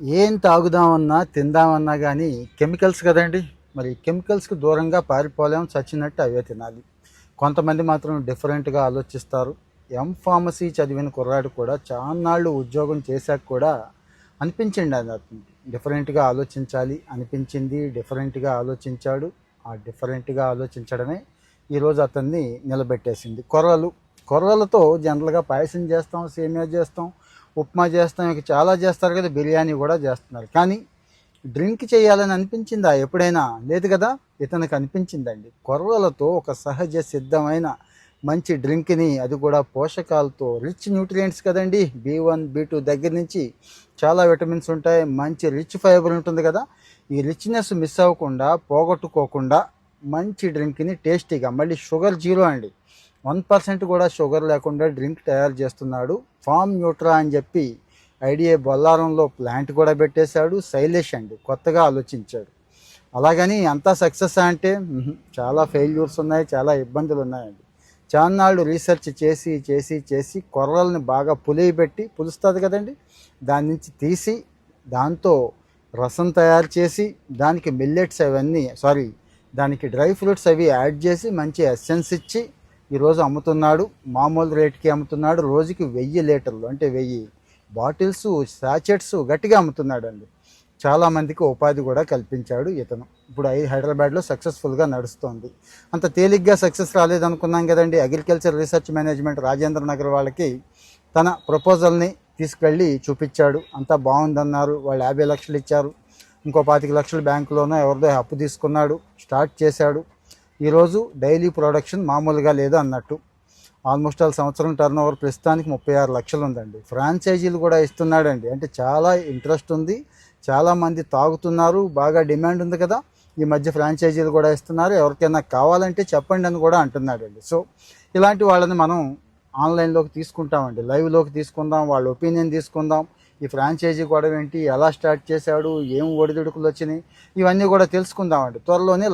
ఏం తాగుదామన్నా తిందామన్నా కానీ కెమికల్స్ కదండి. మరి కెమికల్స్కి దూరంగా పారిపోలేం చచ్చినట్టు అవే తినాలి. కొంతమంది మాత్రం డిఫరెంట్గా ఆలోచిస్తారు. ఎం ఫార్మసీ చదివిన కుర్రాడు కూడా చాన్నాళ్ళు ఉద్యోగం చేశాక కూడా అనిపించండి అది అతను డిఫరెంట్గా ఆలోచించాలి అనిపించింది డిఫరెంట్గా ఆలోచించాడు. ఆ డిఫరెంట్గా ఆలోచించడమే ఈరోజు అతన్ని నిలబెట్టేసింది. కొర్రలు. కొర్రలతో జనరల్గా పాయసం చేస్తాం సేమియా చేస్తాం ఉప్మా చేస్తాం ఇక చాలా చేస్తారు కదా బిర్యానీ కూడా చేస్తున్నారు. కానీ డ్రింక్ చేయాలని అనిపించిందా? ఎప్పుడైనా? లేదు కదా ఇతనికి అనిపించిందండి. కొర్రలతో ఒక సహజ సిద్ధమైన మంచి డ్రింక్ని అది కూడా పోషకాలతో రిచ్ న్యూట్రియంట్స్ కదండి. బి వన్ బి టూ దగ్గర నుంచి చాలా విటమిన్స్ ఉంటాయి మంచి రిచ్ ఫైబర్ ఉంటుంది కదా. ఈ రిచ్నెస్ మిస్ అవ్వకుండా పోగొట్టుకోకుండా మంచి డ్రింక్ని టేస్టీగా మళ్ళీ షుగర్ జీరో అండి. వన్ పర్సెంట్ కూడా షుగర్ లేకుండా డ్రింక్ తయారు చేస్తున్నాడు. ఫామ్ న్యూట్రా అని చెప్పి ఐడియా బొల్లారంలో ప్లాంట్ కూడా పెట్టేశాడు శైలేష్ అండి. కొత్తగా ఆలోచించాడు. అలాగని అంతా సక్సెస్ అంటే చాలా ఫెయిల్యూర్స్ ఉన్నాయి చాలా ఇబ్బందులు ఉన్నాయండి. చాన్నాళ్ళు రీసెర్చ్ చేసి చేసి చేసి కొర్రల్ని బాగా పులియబెట్టి పులుస్తుంది కదండి. దాని నుంచి తీసి దాంతో రసం తయారు చేసి దానికి మిల్లెట్స్ అవన్నీ సారీ దానికి డ్రై ఫ్రూట్స్ అవి యాడ్ చేసి మంచి ఎస్సెన్స్ ఇచ్చి ఈరోజు అమ్ముతున్నాడు మామూలు రేట్కి అమ్ముతున్నాడు రోజుకి వెయ్యి లీటర్లు అంటే వెయ్యి బాటిల్స్ సాచెట్స్ గట్టిగా అమ్ముతున్నాడు అండి చాలామందికి ఉపాధి కూడా కల్పించాడు ఇతను. ఇప్పుడు ఐ హైదరాబాద్లో సక్సెస్ఫుల్గా నడుస్తోంది. అంత తేలిగ్గా సక్సెస్ రాలేదనుకున్నాం కదండి. Agriculture research management Rajendra Nagar వాళ్ళకి తన ప్రపోజల్ని తీసుకెళ్ళి చూపించాడు. అంతా బాగుందన్నారు. వాళ్ళు యాభై లక్షలు ఇచ్చారు. ఇంకో పాతిక లక్షలు బ్యాంకులోనో ఎవరిదో అప్పు తీసుకున్నాడు. స్టార్ట్ చేశాడు. ఈరోజు డైలీ ప్రొడక్షన్ మామూలుగా లేదు అన్నట్టు. ఆల్మోస్ట్ ఆల్ సంవత్సరం టర్న్ ఓవర్ ప్రస్తుతానికి ముప్పై ఆరు లక్షలు ఉందండి ఫ్రాంచైజీలు కూడా ఇస్తున్నాడండి. అంటే చాలా ఇంట్రెస్ట్ ఉంది. చాలామంది తాగుతున్నారు. బాగా డిమాండ్ ఉంది కదా. ఈ మధ్య ఫ్రాంచైజీలు కూడా ఇస్తున్నారు. ఎవరికైనా కావాలంటే చెప్పండి అని కూడా అంటున్నాడండి. సో ఇలాంటి వాళ్ళని మనం ఆన్లైన్లోకి తీసుకుంటామండి. లైవ్లోకి తీసుకుందాం. వాళ్ళ ఒపీనియన్ తీసుకుందాం. ఈ ఫ్రాంచైజీ గొడవ ఏంటి ఎలా స్టార్ట్ చేశాడు? ఏం ఒడిదుడుకులు వచ్చినాయి? ఇవన్నీ కూడా తెలుసుకుందామండి. త్వరలోనే